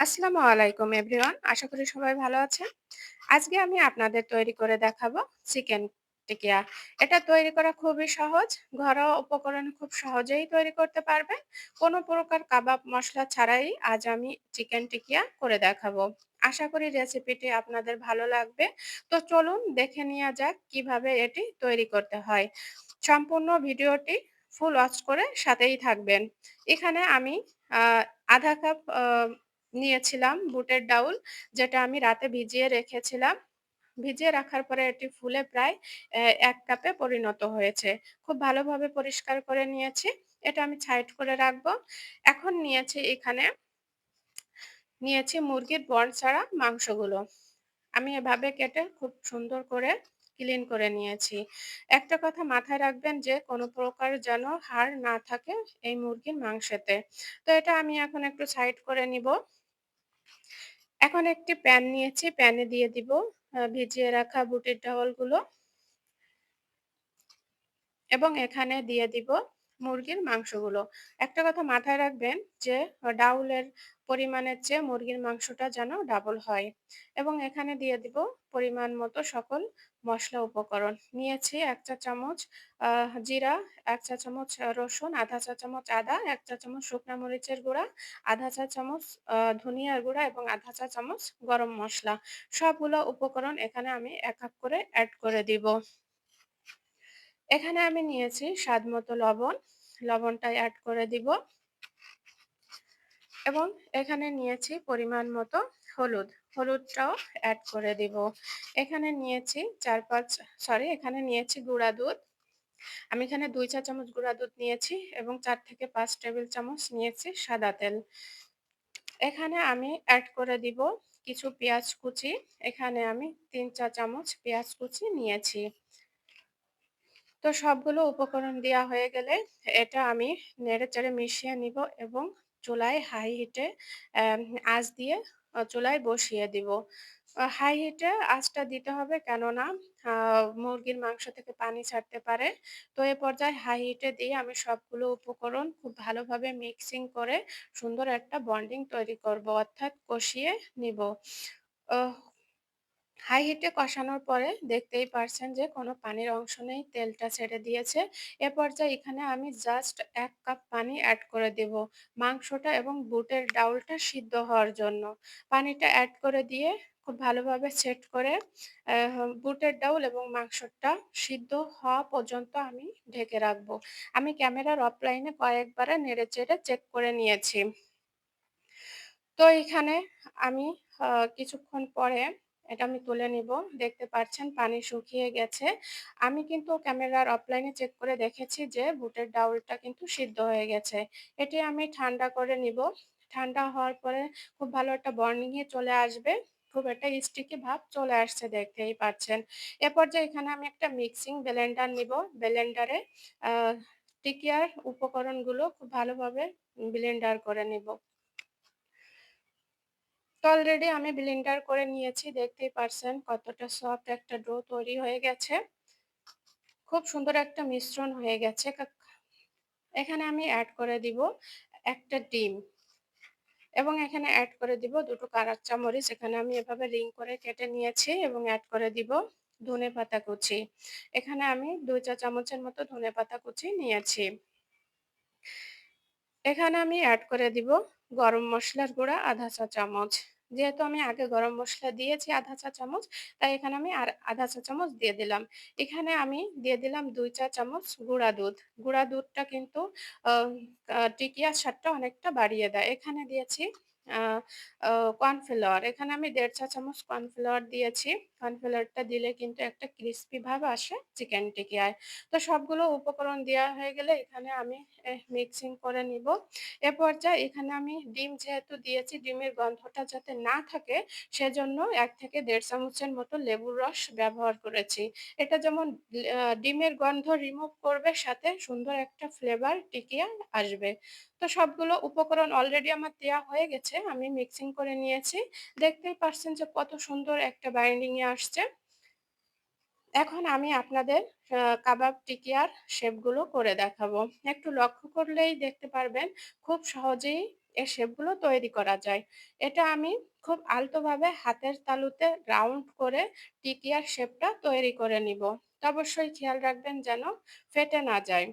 আসসালামু আলাইকুম, এভরিওয়ান। আশা করি সবাই ভালো আছেন। আজকে আমি আপনাদের তৈরি করে দেখাবো চিকেন টিকিয়া। এটা তৈরি করা খুবই সহজ। ঘরোয়া উপকরণ খুব সহজেই তৈরি করতে পারবেন। কোনো প্রকার কাবাব মশলা ছাড়াই আজ আমি চিকেন টিকিয়া করে দেখাবো। আশা করি রেসিপিটি আপনাদের ভালো লাগবে। তো চলুন দেখে নেওয়া যাক কীভাবে এটি তৈরি করতে হয়। সম্পূর্ণ ভিডিওটি ফুল ওয়াচ করে সাথেই থাকবেন। এখানে আমি আধা কাপ নিয়েছিলাম বুটের ডাউল, যেটা আমি রাতে ভিজিয়ে রেখেছিলাম। ভিজিয়ে রাখার পরে এটি ফুলে প্রায় ১ কাপে পরিণত হয়েছে। খুব ভালোভাবে পরিষ্কার করে নিয়েছি। এটা আমি সাইড করে রাখব। এখন নিয়েছি এখানে নিয়েছি মুরগির বড় ছাড়া মাংসগুলো। আমি এভাবে কেটে খুব সুন্দর করে ক্লিন করে নিয়েছি। একটা কথা মাথায় রাখবেন যে কোনো প্রকার যেন হাড় না থাকে এই মুরগির মাংসেতে। তো এটা আমি এখন একটু সাইড করে নিবো। এখন একটি প্যান নিয়েছি, প্যানে দিয়ে দিব ভিজিয়ে রাখা বুটের ডাউলগুলো। এবং এখানে দিয়ে দিব মুরগির মাংসগুলো। একটা কথা মাথায় রাখবেন যে ডাউলের পরিমাণের চেয়ে মুরগির মাংসটা যেন ডাবল হয়। এবং এখানে দিয়ে দিব পরিমাণ মতো সকল মশলা উপকরণ। নিয়েছি ১ চা চামচ জিরা, ১ চা চামচ রসুন, ১/২ চা চামচ আদা, ১ চা চামচ শুকনা মরিচের গুঁড়া, ১/২ চা চামচ ধনিয়ার গুঁড়া এবং ১/২ চা চামচ গরম মশলা সবগুলো উপকরণ এখানে আমি এক, এক করে অ্যাড করে দিব। এখানে আমি নিয়েছি স্বাদমতো লবণ, লবণটা অ্যাড করে দিব। এবং এখানে নিয়েছি পরিমাণ মতো হলুদ, হলুদটাও অ্যাড করে দিব। এখানে নিয়েছি ৪-৫ সরি এখানে নিয়েছি গুঁড়া দুধ। আমি এখানে দুই চা চামচ গুঁড়া দুধ নিয়েছি এবং চার থেকে পাঁচ টেবিল চামচ নিয়েছি সাদা তেল। এখানে আমি অ্যাড করে দিব কিছু পেঁয়াজ কুচি। এখানে আমি তিন চা চামচ পেঁয়াজ কুচি নিয়েছি। তো সবগুলো উপকরণ দেওয়া হয়ে গেলে এটা আমি নেড়ে নেড়েচেড়ে মিশিয়ে নিব এবং চুলায় হাই হিটে আঁচ দিয়ে চুলায় বসিয়ে দিব। হাই হিটে আঁচটা দিতে হবে কেননা মুরগির মাংস থেকে পানি ছাড়তে পারে। তো এ পর্যায়ে হাই হিটে দিয়ে আমি সবগুলো উপকরণ খুব ভালোভাবে মিক্সিং করে সুন্দর একটা বন্ডিং তৈরি করব, অর্থাৎ কষিয়ে নিব। হাই হিটে কষানোর পরে দেখতেই পারছেন যে কোনো পানির অংশ নেই, তেলটা ছেড়ে দিয়েছে। এ পর্যায়ে এখানে আমি জাস্ট এক কাপ পানি অ্যাড করে দেব। মাংসটা এবং বুটের ডাউলটা সিদ্ধ হওয়ার জন্য। পানিটা অ্যাড করে দিয়ে খুব ভালোভাবে সেট করে বুটের ডাউল এবং মাংসটা সিদ্ধ হওয়া পর্যন্ত আমি ঢেকে রাখব আমি ক্যামেরার অফলাইনে কয়েকবারে নেড়েচেড়ে চেক করে নিয়েছি। তো এখানে আমি কিছুক্ষণ পরে এটা আমি তুলে নিব। দেখতে পাচ্ছেন পানি শুকিয়ে গেছে। আমি কিন্তু ক্যামেরার অফলাইনে চেক করে দেখেছি যে বুটের ডাউলটা কিন্তু সিদ্ধ হয়ে গেছে। এটি আমি ঠান্ডা করে নিব। ঠান্ডা হওয়ার পরে খুব ভালো একটা বর্নিংয়ে চলে আসবে। খুব একটা স্টিকি ভাব চলে আসছে দেখতেই পাচ্ছেন। এ পর্যায়ে এখানে আমি একটা মিক্সিং ব্লেন্ডার নিব। ব্লেন্ডারে টিকিয়ার উপকরণগুলো খুব ভালোভাবে ব্লেন্ডার করে নিব। তো অলরেডি আমি ব্লেন্ডার করে নিয়েছি। দেখতেই পারছেন কতটা সফট একটা ডো তৈরি হয়ে গেছে। খুব সুন্দর একটা মিশ্রণ হয়ে গেছে। এখানে আমি অ্যাড করে দিব একটা ডিম। এবং এখানে অ্যাড করে দিব ২ টো কারাচ্চা মরিচ। এখানে আমি এভাবে রিং করে কেটে নিয়েছি এবং অ্যাড করে দিব ধনেপাতা কুচি। এখানে আমি দুই চা চামচের মতো ধনেপাতা কুচি নিয়েছি। এখানে আমি অ্যাড করে দিব গরম মশলার গুঁড়া ১/২ চা চামচ। যেহেতু আমি আগে গরম মশলা দিয়েছি ১/২ চা চামচ, তাই এখানে আমি আর ১/২ চা চামচ দিয়ে দিলাম। এখানে আমি দিয়ে দিলাম দুই চা চামচ গুঁড়া দুধ। গুঁড়া দুধটা কিন্তু টিকিয়ার স্বাদটা অনেকটা বাড়িয়ে দেয়। এখানে দিয়েছি কর্নফ্লাওয়ার। এখানে আমি দেড় চা চামচ কর্নফ্লাওয়ার দিয়েছি। কর্নফ্লাওয়ারটা দিলে কিন্তু একটা ক্রিস্পি ভাব আসে চিকেন টিকিয়ায়। তো সবগুলো উপকরণ দেওয়া হয়ে গেলে এখানে আমি মিক্সিং করে নিব। এ পর্যায়ে এখানে আমি ডিম যেহেতু দিয়েছি, ডিমের গন্ধটা যাতে না থাকে, সেজন্য এক থেকে দেড় চামচের মতো লেবুর রস ব্যবহার করেছি। এটা যেমন ডিমের গন্ধ রিমুভ করবে, সাথে সুন্দর একটা ফ্লেভার টিকিয়া আসবে। তো সবগুলো উপকরণ অলরেডি আমার দেওয়া হয়ে গেছে। আমি মিক্সিং করে নিয়েছি। দেখতেই পারছেন যে কত সুন্দর একটা বাইন্ডিং এ আসছে। এখন আমি আপনাদের কাবাব টিকিয়ার শেপগুলো করে দেখাবো। একটু লক্ষ্য করলেই দেখতে পারবেন খুব সহজেই এই শেপগুলো তৈরি করা যায় এটা আমি খুব আলতোভাবে হাতের তালুতে রাউন্ড করে টিকিয়ার শেপটা তৈরি করে নিব অবশ্যই খেয়াল রাখবেন যেন ফেটে না যায়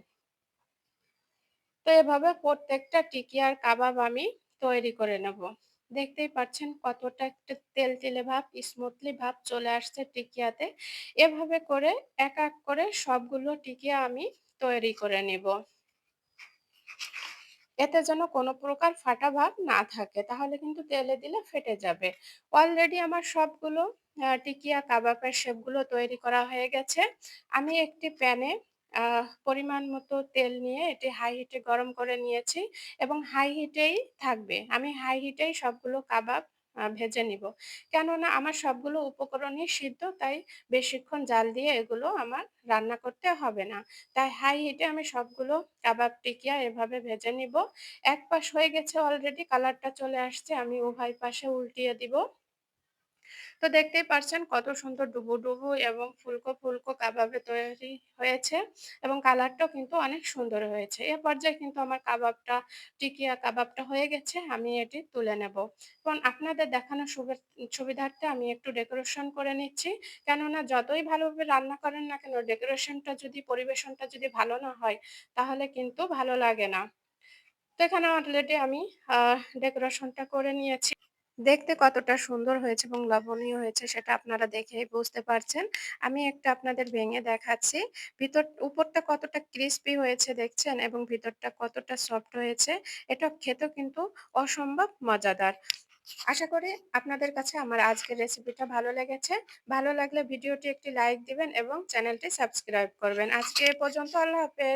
তো এভাবে প্রত্যেকটা টিকিয়ার কাবাব আমি তৈরি করে নেব। দেখতেই পাচ্ছেন কতটা একটা তেল তেলে ভাব স্মুথলি ভাব চলে আসছে টিকিয়াতে। এভাবে করে এক এক করে সবগুলো টিকিয়া আমি তৈরি করে নিব। এতে যেন কোনো প্রকার ফাটা ভাব না থাকে, তাহলে কিন্তু তেলে দিলে ফেটে যাবে। অলরেডি আমার সবগুলো টিকিয়া কাবাবের শেপগুলো তৈরি করা হয়ে গেছে। আমি একটি প্যানে পরিমাণ মতো তেল নিয়ে এটি হাই হিটে গরম করে নিয়েছি এবং হাই হিটেই থাকবে। আমি হাই হিটেই সবগুলো কাবাব ভেজে নিব। কেননা আমার সবগুলো উপকরণই সিদ্ধ, তাই বেশিক্ষণ জাল দিয়ে এগুলো আমার রান্না করতে হবে না। তাই হাই হিটে আমি সবগুলো কাবাব টিকিয়া এভাবে ভেজে নিব। এক পাশ হয়ে গেছে অলরেডি কালারটা চলে আসছে, আমি উভয় পাশে উল্টিয়ে দিব। তো দেখতেই পারছেন কত সুন্দর ডুবু ডুবু এবং ফুলকো ফুলকো কাবাবে তৈরি হয়েছে এবং কালারটাও কিন্তু অনেক সুন্দর হয়েছে। এ পর্যায়ে কিন্তু আমার কাবাবটা, টিকিয়া কাবাবটা হয়ে গেছে, আমি এটি তুলে নেব। এবং আপনাদের দেখানোর সুবিধার্থে আমি একটু ডেকোরেশন করে নিচ্ছি। কেননা যতই ভালোভাবে রান্না করেন না কেন ডেকোরেশনটা যদি, পরিবেশনটা যদি ভালো না হয়, তাহলে কিন্তু ভালো লাগে না। তো এখানে অলরেডি আমি ডেকোরেশনটা করে নিয়েছি। দেখতে কতটা সুন্দর হয়েছে এবং লবণীয় হয়েছে সেটা আপনারা দেখেই বুঝতে পারছেন। আমি একটা আপনাদের ভেঙে দেখাচ্ছি। ভিতর, উপরটা কতটা ক্রিস্পি হয়েছে দেখছেন এবং ভিতরটা কতটা সফট হয়েছে, এটা খেতেও কিন্তু অসম্ভব মজাদার। আশা করি আপনাদের কাছে আমার আজকের রেসিপিটা ভালো লেগেছে। ভালো লাগলে ভিডিওটি একটি লাইক দিবেন এবং চ্যানেলটি সাবস্ক্রাইব করবেন। আজকে পর্যন্ত আল্লাহ হাফেজ।